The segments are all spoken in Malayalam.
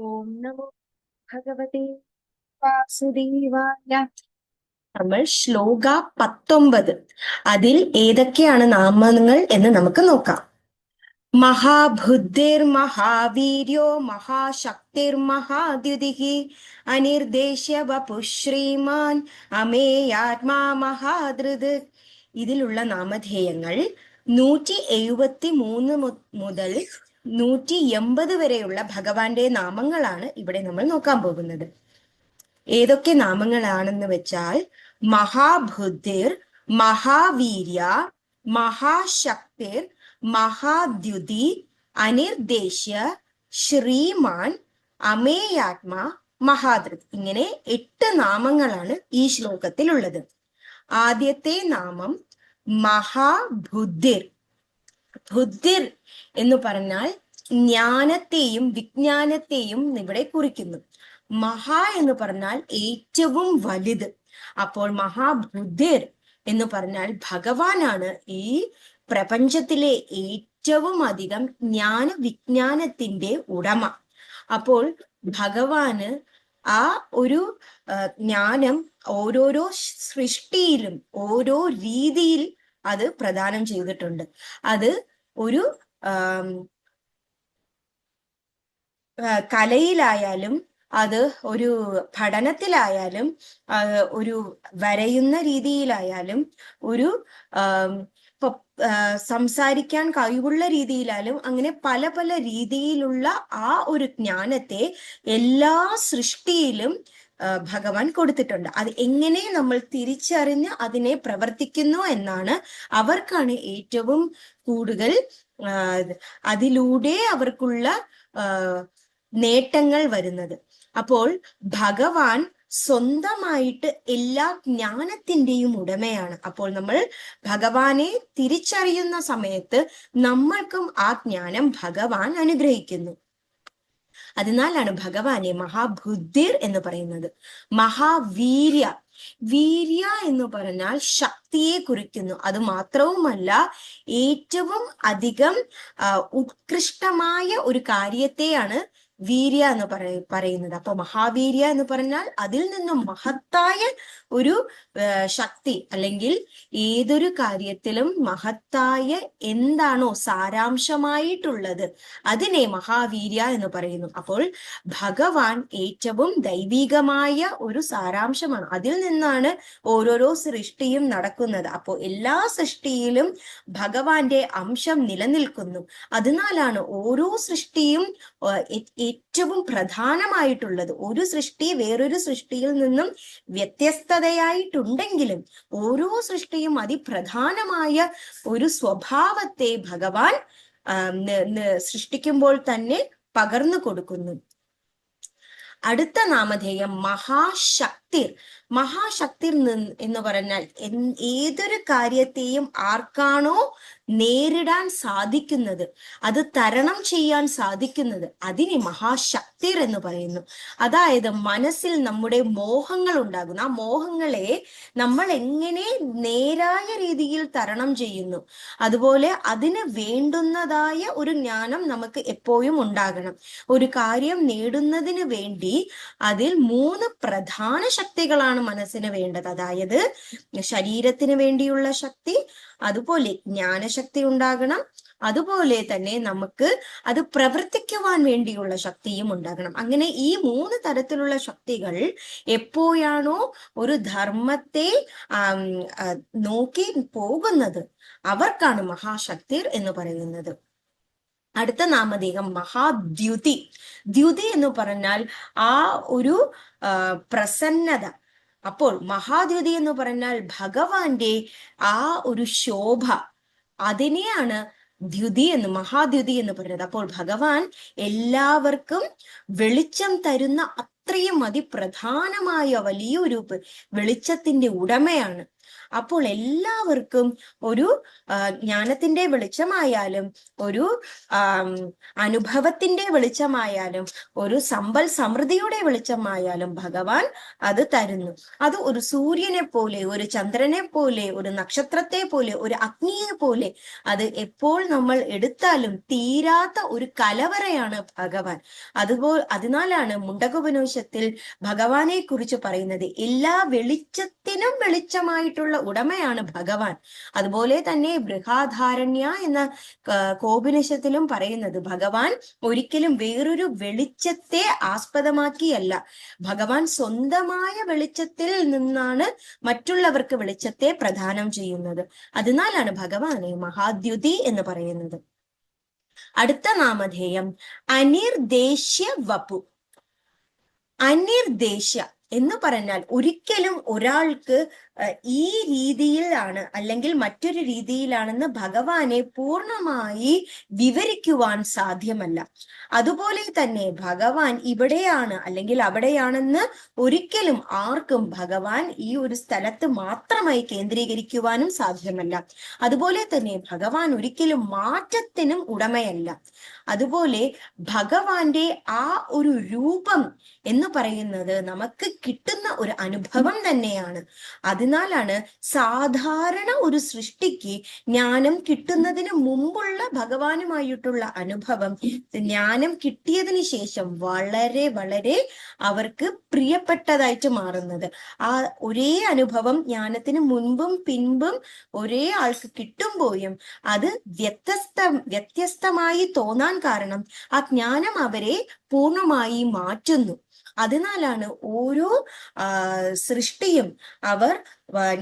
ഓം നമോ ഭഗവതേ വാസുദേവായ. നമ്മൾ ശ്ലോക പത്തൊമ്പത്. അതിൽ ഏതൊക്കെയാണ് നാമങ്ങൾ എന്ന് നമുക്ക് നോക്കാം. മഹാബുദ്ധിർ മഹാവീര്യോ മഹാശക്തിർ മഹാദ്യുതിഹി. അനിർദ്ദേശ്യ വപുശ്രീമാൻ അമേയാത്മാ മഹാദൃത്. ഇതിലുള്ള നാമധേയങ്ങൾ നൂറ്റി എഴുപത്തി മൂന്ന് മുതൽ നൂറ്റി എൺപത് വരെയുള്ള ഭഗവാന്റെ നാമങ്ങളാണ് ഇവിടെ നമ്മൾ നോക്കാൻ പോകുന്നത്. ഏതൊക്കെ നാമങ്ങളാണെന്ന് വെച്ചാൽ മഹാബുദ്ധിർ മഹാവീര്യ മഹാശക്തിർ മഹാദ്യുതി അനിർദ്ദേശ്യ ശ്രീമാൻ അമേയാത്മ മഹാദൃത് ഇങ്ങനെ എട്ട് നാമങ്ങളാണ് ഈ ശ്ലോകത്തിലുള്ളത്. ആദ്യത്തെ നാമം മഹാബുദ്ധിർ. ബുദ്ധിർ എന്ന് പറഞ്ഞാൽ ജ്ഞാനത്തെയും വിജ്ഞാനത്തെയും ഇവിടെ കുറിക്കുന്നു. മഹാ എന്ന് പറഞ്ഞാൽ ഏറ്റവും വലുത്. അപ്പോൾ മഹാബുദ്ധിർ എന്ന് പറഞ്ഞാൽ ഭഗവാനാണ് ഈ പ്രപഞ്ചത്തിലെ ഏറ്റവും അധികം ജ്ഞാന വിജ്ഞാനത്തിന്റെ ഉടമ. അപ്പോൾ ഭഗവാന് ആ ഒരു ജ്ഞാനം ഓരോരോ സൃഷ്ടിയിലും ഓരോ രീതിയിൽ അത് പ്രദാനം ചെയ്തിട്ടുണ്ട്. അത് ഒരു കലയിലായാലും അത് ഒരു പഠനത്തിലായാലും ഒരു വരയുന്ന രീതിയിലായാലും ഒരു സംസാരിക്കാൻ കഴിവുള്ള രീതിയിലായാലും അങ്ങനെ പല പല രീതിയിലുള്ള ആ ഒരു ജ്ഞാനത്തെ എല്ലാ സൃഷ്ടിയിലും ഭഗവാൻ കൊടുത്തിട്ടുണ്ട്. അത് എങ്ങനെ നമ്മൾ തിരിച്ചറിഞ്ഞ് അതിനെ പ്രവർത്തിക്കുന്നു എന്നാണ് അവർക്കാണ് ഏറ്റവും കൂടുതൽ അതിലൂടെ അവർക്കുള്ള നേട്ടങ്ങൾ വരുന്നത്. അപ്പോൾ ഭഗവാൻ സ്വന്തമായിട്ട് എല്ലാ ജ്ഞാനത്തിന്റെയും ഉടമയാണ്. അപ്പോൾ നമ്മൾ ഭഗവാനെ തിരിച്ചറിയുന്ന സമയത്ത് നമ്മൾക്കും ആ ജ്ഞാനം ഭഗവാൻ അനുഗ്രഹിക്കുന്നു. അതിനാലാണ് ഭഗവാനെ മഹാബുദ്ധിർ എന്ന് പറയുന്നത്. മഹാവീര്യ. വീര്യ എന്ന് പറഞ്ഞാൽ ശക്തിയെ കുറിക്കുന്നു. അത് മാത്രവുമല്ല ഏറ്റവും അധികം ഉത്കൃഷ്ടമായ ഒരു കാര്യത്തെയാണ് വീര്യ എന്ന് പറയ പറയുന്നത്. അപ്പൊ മഹാവീര്യ എന്ന് പറഞ്ഞാൽ അതിൽ നിന്നും മഹത്തായ ഒരു ശക്തി അല്ലെങ്കിൽ ഏതൊരു കാര്യത്തിലും മഹത്തായ എന്താണോ സാരാംശമായിട്ടുള്ളത് അതിനെ മഹാവീര്യ എന്ന് പറയുന്നു. അപ്പോൾ ഭഗവാൻ ഏറ്റവും ദൈവികമായ ഒരു സാരാംശമാണ്. അതിൽ നിന്നാണ് ഓരോരോ സൃഷ്ടിയും നടക്കുന്നത്. അപ്പോൾ എല്ലാ സൃഷ്ടിയിലും ഭഗവാന്റെ അംശം നിലനിൽക്കുന്നു. അതിനാലാണ് ഓരോ സൃഷ്ടിയും ഏറ്റവും പ്രധാനമായിട്ടുള്ളത് ഒരു സൃഷ്ടി വേറൊരു സൃഷ്ടിയിൽ നിന്നും വ്യത്യസ്തതയായിട്ടുണ്ടെങ്കിലും ഓരോ സൃഷ്ടിയും അതിപ്രധാനമായ ഒരു സ്വഭാവത്തെ ഭഗവാൻ സൃഷ്ടിക്കുമ്പോൾ തന്നെ പകർന്നു കൊടുക്കുന്നു. അടുത്ത നാമധേയം മഹാശക്തിർ. മഹാശക്തിർ എന്ന് പറഞ്ഞാൽ ഏതൊരു കാര്യത്തെയും ആർക്കാണോ നേരിടാൻ സാധിക്കുന്നത് അത് തരണം ചെയ്യാൻ സാധിക്കുന്നത് അതിനെ മഹാശക്തിർ എന്ന് പറയുന്നു. അതായത് മനസ്സിൽ നമ്മുടെ മോഹങ്ങൾ ഉണ്ടാകുന്നു. ആ മോഹങ്ങളെ നമ്മൾ എങ്ങനെ നേരായ രീതിയിൽ തരണം ചെയ്യുന്നു അതുപോലെ അതിന് വേണ്ടുന്നതായ ഒരു ജ്ഞാനം നമുക്ക് എപ്പോഴും ഉണ്ടാകണം. ഒരു കാര്യം നേടുന്നതിന് വേണ്ടി അതിൽ മൂന്ന് പ്രധാന ശക്തികളാണ് മനസ്സിന് വേണ്ടത്. അതായത് ശരീരത്തിന് വേണ്ടിയുള്ള ശക്തി അതുപോലെ ജ്ഞാനശക്തി ഉണ്ടാകണം. അതുപോലെ തന്നെ നമുക്ക് അത് പ്രവർത്തിക്കുവാൻ വേണ്ടിയുള്ള ശക്തിയും ഉണ്ടാകണം. അങ്ങനെ ഈ മൂന്ന് തരത്തിലുള്ള ശക്തികൾ എപ്പോഴാണോ ഒരു ധർമ്മത്തെ നോക്കി പോകുന്നത് അവർക്കാണ് മഹാശക്തിർ എന്ന് പറയുന്നത്. അടുത്ത നാമധേയം മഹാദ്യുതി. ദ്യുതി എന്ന് പറഞ്ഞാൽ ആ ഒരു പ്രസന്നത അപ്പോൾ മഹാദ്യുതി എന്ന് പറഞ്ഞാൽ ഭഗവാന്റെ ആ ഒരു ശോഭ. അതിനെയാണ് ദ്യുതി എന്ന് മഹാദ്യുതി എന്ന് പറയുന്നത്. അപ്പോൾ ഭഗവാൻ എല്ലാവർക്കും വെളിച്ചം തരുന്ന അത്രയും അതിപ്രധാനമായ വലിയൊരു വെളിച്ചത്തിന്റെ ഉടമയാണ്. അപ്പോൾ എല്ലാവർക്കും ഒരു ജ്ഞാനത്തിന്റെ വെളിച്ചമായാലും ഒരു അനുഭവത്തിന്റെ വെളിച്ചമായാലും ഒരു സമ്പൽ സമൃദ്ധിയുടെ വെളിച്ചമായാലും ഭഗവാൻ അത് തരുന്നു. അത് ഒരു സൂര്യനെ പോലെ ഒരു ചന്ദ്രനെ പോലെ ഒരു നക്ഷത്രത്തെ പോലെ ഒരു അഗ്നിയെ പോലെ അത് എപ്പോൾ നമ്മൾ എടുത്താലും തീരാത്ത ഒരു കലവറയാണ് ഭഗവാൻ. അതുപോലെ അതിനാലാണ് മുണ്ടകോപനിഷത്തിൽ ഭഗവാനെ കുറിച്ച് പറയുന്നത്. എല്ലാ വെളിച്ചത്തിനും വെളിച്ചമായിട്ടുള്ള ഉടമയാണ് ഭഗവാൻ. അതുപോലെ തന്നെ ബൃഹാധാരണ്യ എന്ന കോപിനിഷത്തിലും പറയുന്നത് ഭഗവാൻ ഒരിക്കലും വേറൊരു വെളിച്ചത്തെ ആസ്പദമാക്കിയല്ല. ഭഗവാൻ സ്വന്തമായ വെളിച്ചത്തിൽ നിന്നാണ് മറ്റുള്ളവർക്ക് വെളിച്ചത്തെ പ്രദാനം ചെയ്യുന്നത്. അതിനാലാണ് ഭഗവാനെ മഹാദ്യുതി എന്ന് പറയുന്നത്. അടുത്ത നാമധേയം അനിർദ്ദേശ്യ വപു. അനിർദ്ദേശ്യ എന്ന് പറഞ്ഞാൽ ഒരിക്കലും ഒരാൾക്ക് ഈ രീതിയിലാണ് അല്ലെങ്കിൽ മറ്റൊരു രീതിയിലാണെന്ന് ഭഗവാനെ പൂർണമായി വിവരിക്കുവാൻ സാധ്യമല്ല. അതുപോലെ തന്നെ ഭഗവാൻ ഇവിടെയാണ് അല്ലെങ്കിൽ അവിടെയാണെന്ന് ഒരിക്കലും ആർക്കും ഭഗവാൻ ഈ ഒരു സ്ഥലത്ത് മാത്രമായി കേന്ദ്രീകരിക്കുവാനും സാധ്യമല്ല. അതുപോലെ തന്നെ ഭഗവാൻ ഒരിക്കലും മാറ്റത്തിനും ഉടമയല്ല. അതുപോലെ ഭഗവാന്റെ ആ ഒരു രൂപം എന്ന് പറയുന്നത് നമുക്ക് കിട്ടുന്ന ഒരു അനുഭവം തന്നെയാണ്. അതിനാലാണ് സാധാരണ ഒരു സൃഷ്ടിക്ക് ജ്ഞാനം കിട്ടുന്നതിന് മുമ്പുള്ള ഭഗവാനുമായിട്ടുള്ള അനുഭവം. ജ്ഞാനം കിട്ടിയതിന് ശേഷം വളരെ വളരെ അവർക്ക് പ്രിയപ്പെട്ടതായിട്ട് മാറുന്നത്. ആ ഒരേ അനുഭവം ജ്ഞാനത്തിന് മുൻപും പിൻപും ഒരേ ആൾക്ക് കിട്ടുമ്പോഴും അത് വ്യത്യസ്ത വ്യത്യസ്തമായി തോന്നാൻ കാരണം ആ ജ്ഞാനം അവരെ പൂർണമായി മാറ്റുന്നു. അതിനാലാണ് ഓരോ സൃഷ്ടിയും അവർ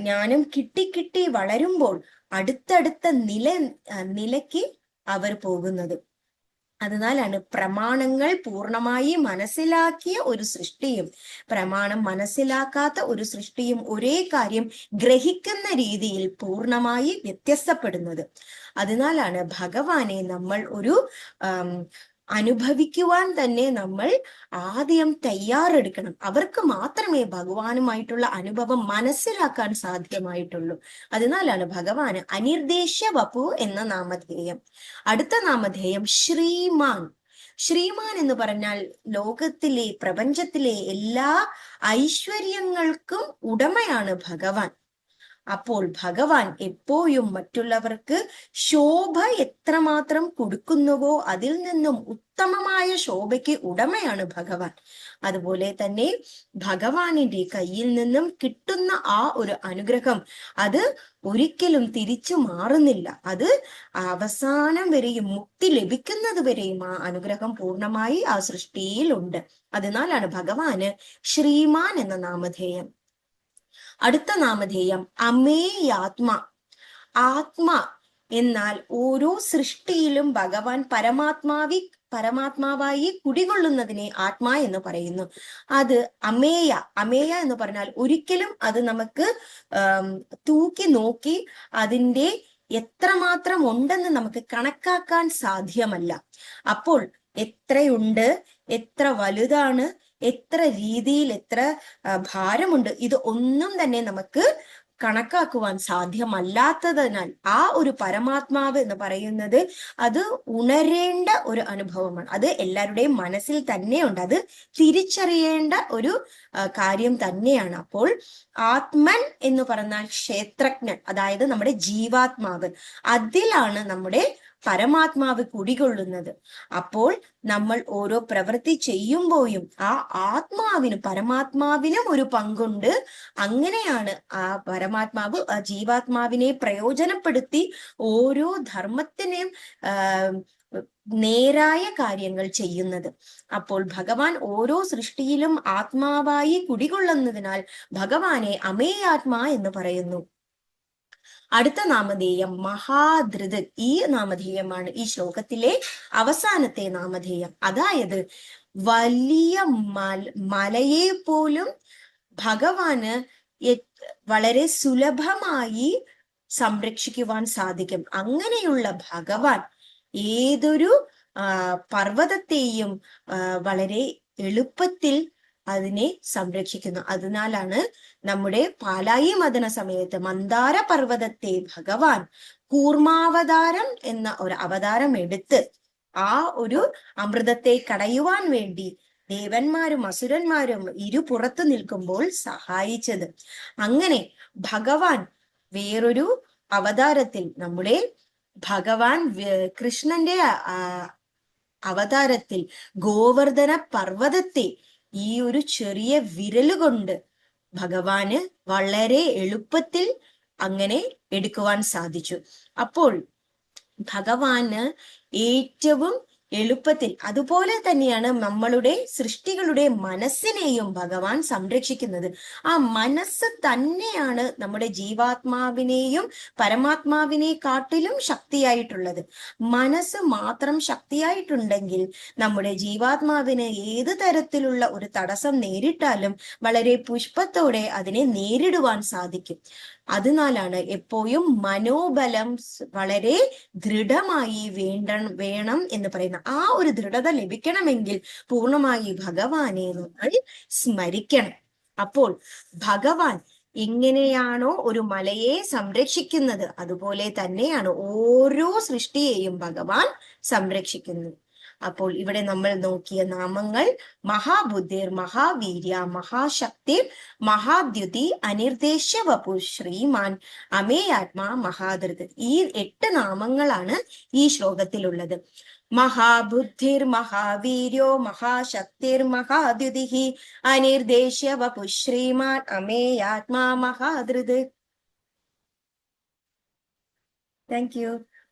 ജ്ഞാനം കിട്ടി കിട്ടി വളരുമ്പോൾ അടുത്തടുത്ത നില നിലയ്ക്ക് അവർ പോകുന്നത്. അതിനാലാണ് പ്രമാണങ്ങൾ പൂർണമായി മനസ്സിലാക്കിയ ഒരു സൃഷ്ടിയും പ്രമാണം മനസ്സിലാക്കാത്ത ഒരു സൃഷ്ടിയും ഒരേ കാര്യം ഗ്രഹിക്കുന്ന രീതിയിൽ പൂർണമായി വ്യത്യസ്തപ്പെടുന്നത്. അതിനാലാണ് ഭഗവാനെ നമ്മൾ ഒരു അനുഭവിക്കുവാൻ തന്നെ നമ്മൾ ആദ്യം തയ്യാറെടുക്കണം. അവർക്ക് മാത്രമേ ഭഗവാനുമായിട്ടുള്ള അനുഭവം മനസ്സിലാക്കാൻ സാധ്യമായിട്ടുള്ളൂ. അതിനാലാണ് ഭഗവാന് അനിർദ്ദേശ്യ വപു എന്ന നാമധേയം. അടുത്ത നാമധേയം ശ്രീമാൻ. ശ്രീമാൻ എന്ന് പറഞ്ഞാൽ ലോകത്തിലെ പ്രപഞ്ചത്തിലെ എല്ലാ ഐശ്വര്യങ്ങൾക്കും ഉടമയാണ് ഭഗവാൻ. അപ്പോൾ ഭഗവാൻ എപ്പോഴും മറ്റുള്ളവർക്ക് ശോഭ എത്രമാത്രം കൊടുക്കുന്നുവോ അതിൽ നിന്നും ഉത്തമമായ ശോഭയ്ക്ക് ഉടമയാണ് ഭഗവാൻ. അതുപോലെ തന്നെ ഭഗവാനിന്റെ കയ്യിൽ നിന്നും കിട്ടുന്ന ആ ഒരു അനുഗ്രഹം അത് ഒരിക്കലും തിരിച്ചു മാറുന്നില്ല. അത് അവസാനം വരെയും മുക്തി ലഭിക്കുന്നത് വരെയും ആ അനുഗ്രഹം പൂർണമായി ആ സൃഷ്ടിയിലുണ്ട്. അതിനാലാണ് ഭഗവാന് ശ്രീമാൻ എന്ന നാമധേയം. അടുത്ത നാമധേയം അമേയാത്മ ആത്മ. എന്നാൽ ഓരോ സൃഷ്ടിയിലും ഭഗവാൻ പരമാത്മാവി പരമാത്മാവായി കുടികൊള്ളുന്നതിനെ ആത്മാ എന്ന് പറയുന്നു. അത് അമേയ അമേയ എന്ന് പറഞ്ഞാൽ ഒരിക്കലും അത് നമുക്ക് തൂക്കി നോക്കി അതിന്റെ എത്രമാത്രം ഉണ്ടെന്ന് നമുക്ക് കണക്കാക്കാൻ സാധ്യമല്ല. അപ്പോൾ എത്രയുണ്ട് എത്ര വലുതാണ് എത്ര രീതിയിൽ എത്ര ഭാരമുണ്ട്. ഇത് ഒന്നും തന്നെ നമുക്ക് കണക്കാക്കുവാൻ സാധ്യമല്ലാത്തതിനാൽ ആ ഒരു പരമാത്മാവ് എന്ന് പറയുന്നത് അത് ഉണരേണ്ട ഒരു അനുഭവമാണ്. അത് എല്ലാവരുടെയും മനസ്സിൽ തന്നെയുണ്ട്. അത് തിരിച്ചറിയേണ്ട ഒരു കാര്യം തന്നെയാണ്. അപ്പോൾ ആത്മൻ എന്ന് പറഞ്ഞാൽ ക്ഷേത്രജ്ഞൻ അതായത് നമ്മുടെ ജീവാത്മാവ്. അതിലാണ് നമ്മുടെ പരമാത്മാവ് കുടികൊള്ളുന്നത്. അപ്പോൾ നമ്മൾ ഓരോ പ്രവൃത്തി ചെയ്യുമ്പോഴും ആ ആത്മാവിനും പരമാത്മാവിനും ഒരു പങ്കുണ്ട്. അങ്ങനെയാണ് ആ പരമാത്മാവ് ആ ജീവാത്മാവിനെ പ്രയോജനപ്പെടുത്തി ഓരോ ധർമ്മത്തിനെയും നേരായ കാര്യങ്ങൾ ചെയ്യുന്നത്. അപ്പോൾ ഭഗവാൻ ഓരോ സൃഷ്ടിയിലും ആത്മാവായി കുടികൊള്ളുന്നതിനാൽ ഭഗവാനെ അമേയാത്മാ എന്ന് പറയുന്നു. അടുത്ത നാമധേയം മഹാധൃത് ഈ നാമധേയമാണ് ഈ ശ്ലോകത്തിലെ അവസാനത്തെ നാമധേയം. അതായത് വലിയ മല മലയെ പോലും ഭഗവാന് വളരെ സുലഭമായി സംരക്ഷിക്കുവാൻ സാധിക്കും. അങ്ങനെയുള്ള ഭഗവാൻ ഏതൊരു പർവതത്തെയും വളരെ എളുപ്പത്തിൽ അതിനെ സംരക്ഷിക്കുന്നു. അതിനാലാണ് നമ്മുടെ പാലായി മദന സമയത്ത് മന്ദാര പർവതത്തെ ഭഗവാൻ കൂർമാവതാരം എന്ന ഒരു അവതാരം എടുത്ത് ആ ഒരു അമൃതത്തെ കടയുവാൻ വേണ്ടി ദേവന്മാരും അസുരന്മാരും ഇരുപുറത്ത് നിൽക്കുമ്പോൾ സഹായിച്ചത്. അങ്ങനെ ഭഗവാൻ വേറൊരു അവതാരത്തിൽ നമ്മുടെ ഭഗവാൻ കൃഷ്ണന്റെ അവതാരത്തിൽ ഗോവർദ്ധന പർവതത്തെ ഈ ഒരു ചെറിയ വിരലുകൊണ്ട് ഭഗവാന് വളരെ എളുപ്പത്തിൽ അങ്ങനെ എടുക്കുവാൻ സാധിച്ചു. അപ്പോൾ ഭഗവാന് ഏറ്റവും എളുപ്പത്തിൽ അതുപോലെ തന്നെയാണ് നമ്മളുടെ സൃഷ്ടികളുടെ മനസ്സിനെയും ഭഗവാൻ സംരക്ഷിക്കുന്നത്. ആ മനസ്സ് തന്നെയാണ് നമ്മുടെ ജീവാത്മാവിനെയും പരമാത്മാവിനെ കാട്ടിലും ശക്തിയായിട്ടുള്ളത്. മനസ്സ് മാത്രം ശക്തിയായിട്ടുണ്ടെങ്കിൽ നമ്മുടെ ജീവാത്മാവിന് ഏത് തരത്തിലുള്ള ഒരു തടസ്സം നേരിട്ടാലും വളരെ പുഷ്പത്തോടെ അതിനെ നേരിടുവാൻ സാധിക്കും. അതിനാലാണ് എപ്പോഴും മനോബലം വളരെ ദൃഢമായി വേണ്ട വേണം എന്ന് പറയുന്ന ആ ഒരു ദൃഢത ലഭിക്കണമെങ്കിൽ പൂർണമായി ഭഗവാനെ നമ്മൾ സ്മരിക്കണം. അപ്പോൾ ഭഗവാൻ എങ്ങനെയാണോ ഒരു മലയെ സംരക്ഷിക്കുന്നത് അതുപോലെ തന്നെയാണ് ഓരോ സൃഷ്ടിയെയും ഭഗവാൻ സംരക്ഷിക്കുന്നത് അപ്പോൾ ഇവിടെ നമ്മൾ നോക്കിയ നാമങ്ങൾ മഹാബുദ്ധിർ മഹാവീര്യ മഹാശക്തിർ മഹാദ്യുതി അനിർദ്ദേശ വപു ശ്രീമാൻ അമേയാത്മാ മഹാധൃത് ഈ എട്ട് നാമങ്ങളാണ് ഈ ശ്ലോകത്തിലുള്ളത്. മഹാബുദ്ധിർ മഹാവീര്യോ മഹാശക്തിർ മഹാദ്യുതി അനിർദ്ദേശ വപു ശ്രീമാൻ അമേയാത്മാ മഹാധൃത് താങ്ക് യു